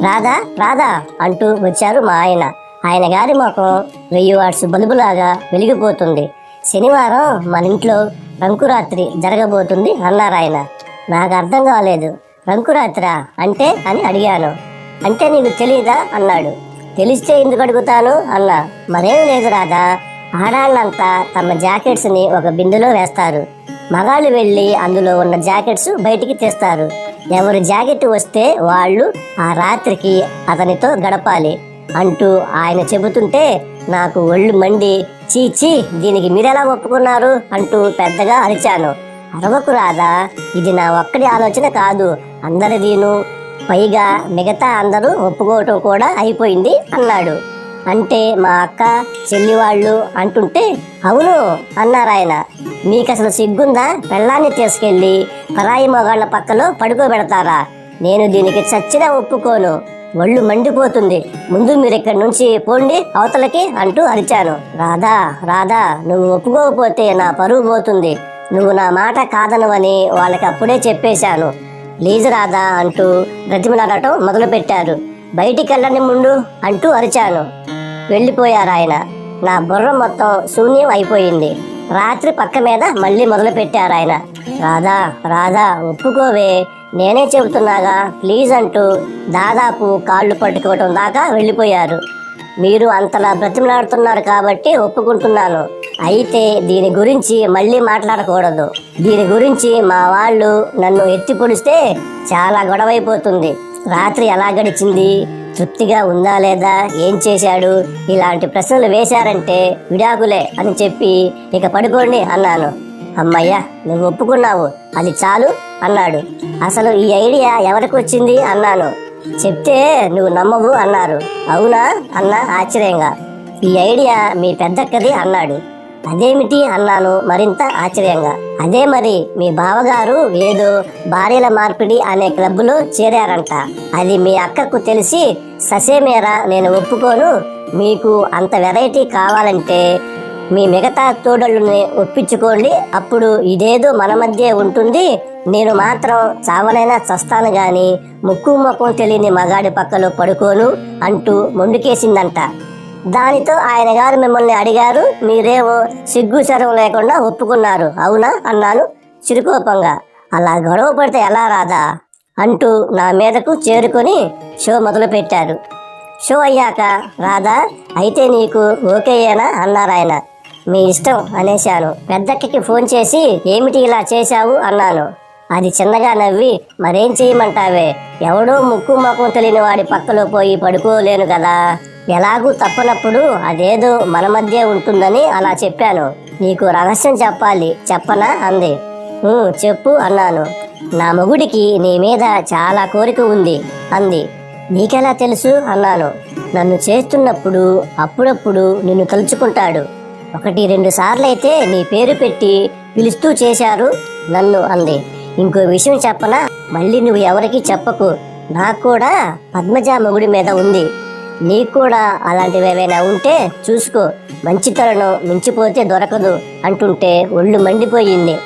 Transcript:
రాధా రాధా అంటూ వచ్చారు మా ఆయన. ఆయన గారి ముఖం వెయ్యి వాట్స్ బలుబులాగా వెలిగిపోతుంది. శనివారం మన ఇంట్లో రంకురాత్రి జరగబోతుంది అన్నారు ఆయన. నాకు అర్థం కాలేదు. రంకురాత్ర అంటే అని అడిగాను. అంటే నీకు తెలియదా అన్నాడు. తెలిస్తే ఎందుకు అడుగుతాను? అన్నా. మరేం లేదు రాధా. ఆడాళ్ళంతా తమ జాకెట్స్ని ఒక బిందెలో వేస్తారు. మగాళ్ళు వెళ్ళి అందులో ఉన్న జాకెట్స్ బయటికి తీస్తారు. ఎవరు జాకెట్ వస్తే వాళ్ళు ఆ రాత్రికి అతనితో గడపాలి అంటూ ఆయన చెబుతుంటే నాకు ఒళ్ళు మండి చీచి దీనికి మీరెలా ఒప్పుకున్నారు అంటూ పెద్దగా అరిచాను. అరవకు రాదా ఇది నా ఒక్కడి ఆలోచన కాదు అందరిదీను. పైగా మిగతా అందరూ ఒప్పుకోవటం కూడా అయిపోయింది అన్నాడు. అంటే మా అక్క చెల్లి వాళ్ళు అంటుంటే అవును అన్నారాయన మీకు అసలు సిగ్గుందా? పెళ్ళాన్ని తీసుకెళ్ళి పరాయి మొగాళ్ళ పక్కలో పడుకోబెడతారా? నేను దీనికి చచ్చినా ఒప్పుకోను. ఒళ్ళు మండిపోతుంది. ముందు మీరు ఇక్కడి నుంచి పోండి అవతలకి అంటూ అరిచాను. రాధా రాధా నువ్వు ఒప్పుకోకపోతే నా పరువు పోతుంది. నువ్వు నా మాట కాదనవని వాళ్ళకి అప్పుడే చెప్పేశాను. ప్లీజ్ రాధా అంటూ బ్రతిమలాడటం మొదలుపెట్టారు. బయటికి వెళ్ళని ముందు అంటూ అరిచాను. వెళ్ళిపోయారు ఆయన. నా బుర్ర మొత్తం శూన్యం అయిపోయింది. రాత్రి పక్క మీద మళ్ళీ మొదలు పెట్టారు ఆయన. రాధా రాధా ఒప్పుకోవే. నేనే చెబుతున్నాగా ప్లీజ్ అంటూ దాదాపు కాళ్ళు పట్టుకోవటం దాకా వెళ్ళిపోయారు. మీరు అంతలా బ్రతిమలాడుతున్నారు కాబట్టి ఒప్పుకుంటున్నాను. అయితే దీని గురించి మళ్ళీ మాట్లాడకూడదు. దీని గురించి మా వాళ్ళు నన్ను ఎత్తి పొడిస్తే చాలా గొడవైపోతుంది. రాత్రి ఎలా గడిచింది? తృప్తిగా ఉందా లేదా? ఏం చేశాడు? ఇలాంటి ప్రశ్నలు వేశారంటే విడాకులే అని చెప్పి ఇక పడుకోండి అన్నాను. అమ్మయ్యా నువ్వు ఒప్పుకున్నావు. అది చాలు అన్నాడు. అసలు ఈ ఐడియా ఎవరికి వచ్చింది అన్నాను. చెప్తే నువ్వు నమ్మవు అన్నారు. అవునా? అన్న ఆశ్చర్యంగా. ఈ ఐడియా మీ పెద్దక్కది అన్నాడు. అదేమిటి అన్నాను మరింత ఆశ్చర్యంగా. అదే మరి మీ బావగారు ఏదో భార్యల మార్పిడి అనే క్లబ్లో చేరారంట. అది మీ అక్కకు తెలిసి ససేమేరా నేను ఒప్పుకోను. మీకు అంత వెరైటీ కావాలంటే మీ మిగతా తోడళ్ళని ఒప్పించుకోండి. అప్పుడు ఇదేదో మన మధ్య ఉంటుంది. నేను మాత్రం చావనైనా చస్తాను గాని ముక్కు ముఖం తెలియని మగాడి పక్కలో పడుకోను అంటూ మొండుకేసిందంట. దానితో ఆయన గారు మిమ్మల్ని అడిగారు. మీరేమో సిగ్గు శరం లేకుండా ఒప్పుకున్నారు. అవునా? అన్నాను చిరుకోపంగా. అలా గొడవ పడితే ఎలా రాదా అంటూ నా మీదకు చేరుకొని షో మొదలుపెట్టారు. షో అయ్యాక రాధా అయితే నీకు ఓకేయేనా? అన్నారాయన మీ ఇష్టం అనేశాను. పెద్దక్కకి ఫోన్ చేసి ఏమిటి ఇలా చేశావు? అన్నాను. అది చిన్నగా నవ్వి మరేం చేయమంటావే? ఎవడో ముక్కు మొఖం తెలియని వాడి పక్కలో పోయి పడుకోలేను కదా. ఎలాగూ తప్పనప్పుడు అదేదో మన మధ్య ఉంటుందని అలా చెప్పాను. నీకు రహస్యం చెప్పాలి చెప్పనా? అంది. చెప్పు అన్నాను. నా మొగుడికి నీ మీద చాలా కోరిక ఉంది అంది. నీకెలా తెలుసు? అన్నాను. నన్ను చేస్తున్నప్పుడు అప్పుడప్పుడు నిన్ను తలుచుకుంటాడు. ఒకటి రెండు సార్లైతే నీ పేరు పెట్టి పిలుస్తూ చేశారు నన్ను అంది. ఇంకో విషయం చెప్పనా? మళ్ళీ నువ్వు ఎవరికి చెప్పకు. నాకు కూడా పద్మజ మొగుడి మీద ఉంది. నీకు కూడా అలాంటివి ఏవైనా ఉంటే చూసుకో. మంచితనం మించిపోతే దొరకదు అంటుంటే ఒళ్ళు మండిపోయింది.